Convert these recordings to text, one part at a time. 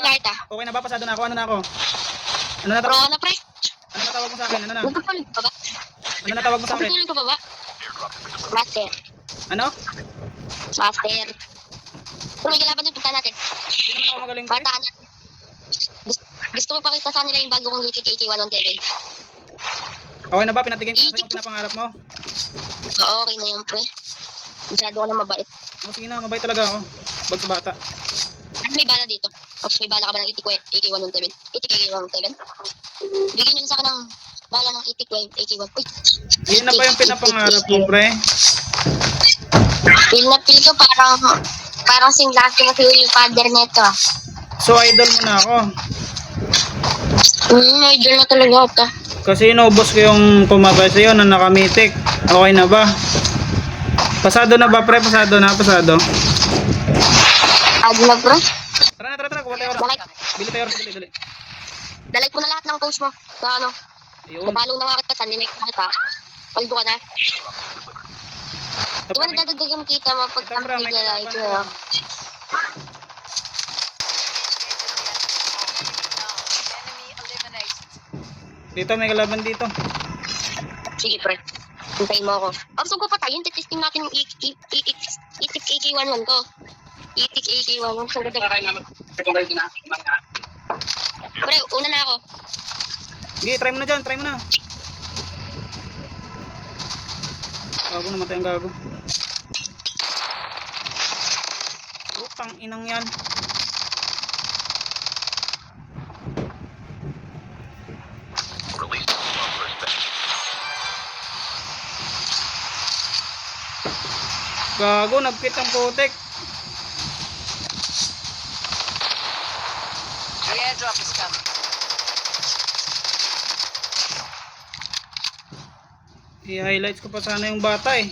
Light ah. Okay na ba? Pasado na ako. Ano na ako? Ano na tawag? na pre. Ano na tawag mo sa akin? Ano na? Magpapulog ka ba? Ano na tawag mo sa akin? Magpapulog ka ba ba? Master. Ano? Master. Pero may kalaban dun, punta natin. Hindi naman ako magaling. pre. Partaan natin. Gusto, gusto ko pakita sa nila yung bago kong Liquid AK-117. Okay na ba? Pinatigyan ko na yung pinapangarap mo? Oo, okay na yun pre. Masyado ko na mabait. Oh, sige na, mabait talaga ako. Bag sa bata. Ano may bala dito? Ops, may bala ka ba ng AK-117? AK-117? Bigyan nyo sa akin ng bala ng AK-117. Uy! Yun na ba yung pinapangarap mo, pre? Feel na feel ko parang parang sing laki na feel yung father nito. So, idol mo na ako. Hmm, idol na talaga ito. Kasi inubos ko yung pumatay sa'yo na nakamitik. Okay na ba? Pasado na ba, pre? Pasado na, pasado. Ado na bro. Bili tayo, dali, dali. Dalag ko na lahat ng post mo. Sa ano, Ayun. napalo na nga kita sa limit na kita. Paldo ka na. Di ba nadadagdag yung kita mo pag Ito, ang na. Enemy eliminated. Dito, may kalaban dito. Sige pre. Hintayin mo ako. Absog ko pa tayo. Testing natin yung itik AK-11 ko. Itik AK-11. Saan ganda? Pre, una na ako. Sige, try mo na dyan, try mo na. Gago, namatay ang gago. Utang inang yan. Gago, nagkit ang putik. The airdrop is coming. I-highlights ko pa sana yung bata eh.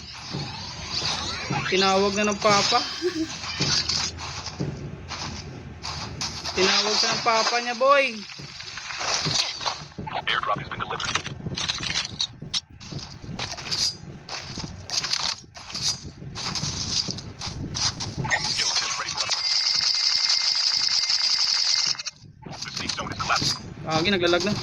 Tinawag na ng papa. Tinawag siya ng papa niya, boy. Agi, naglalag na.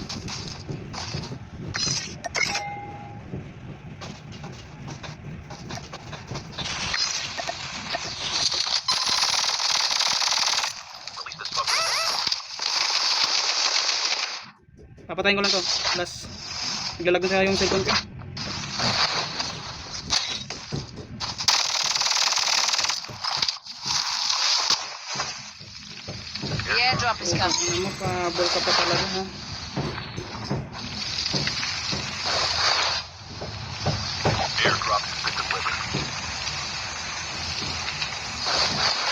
Papatayin ko lang to. Last. Naglalag na yung cellphone ko. The airdrop is Oh, coming. ano mo, pa-ball ka pa talaga ha.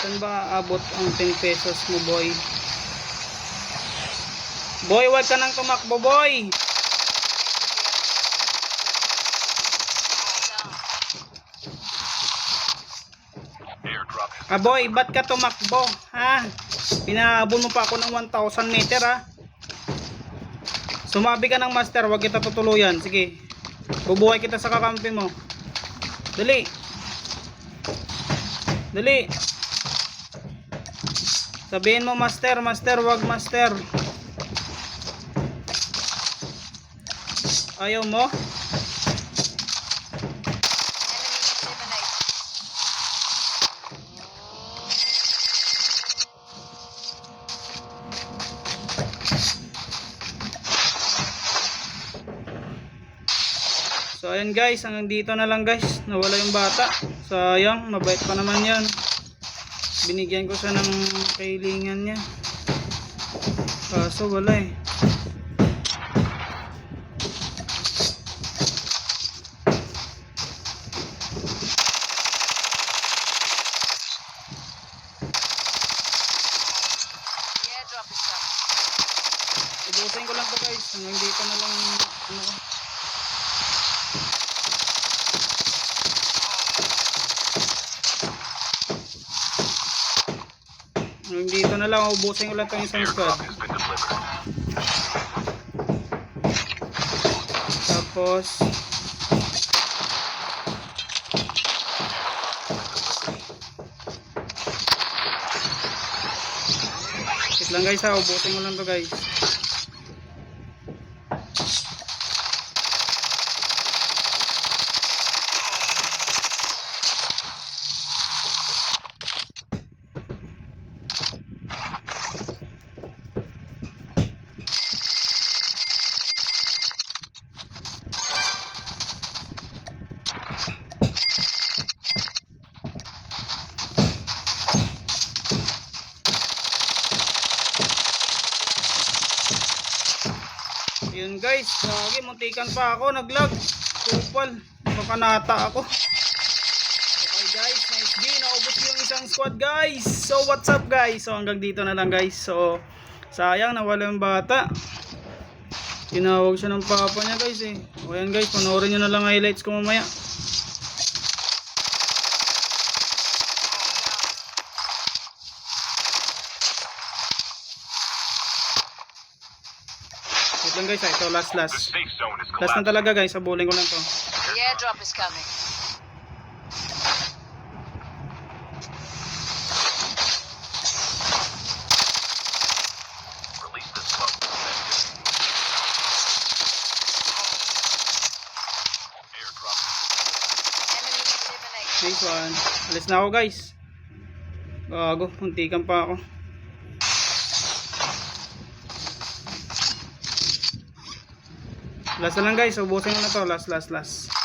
Saan ba aabot ang 10 pesos mo, boy? Boy, wag ka nang tumakbo, boy! Ah, boy, ba't ka tumakbo? Ha? Pinahabol mo pa ako ng 1,000 meter, ha? Sumabi ka ng master, wag kita tutuluyan. Sige. Bubuhay kita sa kakampi mo. Dali. Dali. Sabihin mo, master, master, wag master. Ayaw mo? So ayan guys, hanggang dito na lang guys. Nawala yung bata. Sayang, mabait pa naman yan. Binigyan ko siya ng kailingan niya. Kaso wala eh. Ibusin ko lang to guys. Hanggang dito na lang ano ko. Na lang. Ubusin ko lang itong isang squad. Tapos Wait lang guys ha, ubusin mo lang to guys. Yun guys, lagi muntikan pa ako, naglag. Kupal, makanata ako. Okay guys, nice G, naubos yung isang squad guys. So what's up guys? So hanggang dito na lang guys. So sayang nawala yung bata. Tinawag siya ng papa niya guys eh. O yan guys, panoorin nyo na lang highlights ko mamaya. Lang guys, ah, ito last last. Last na talaga guys, sabulin ko lang to. The airdrop is coming. Nice one. Alis na ako guys. Gago, muntikan pa ako. Last na lang guys, ubusin ko na to. Last, last, last.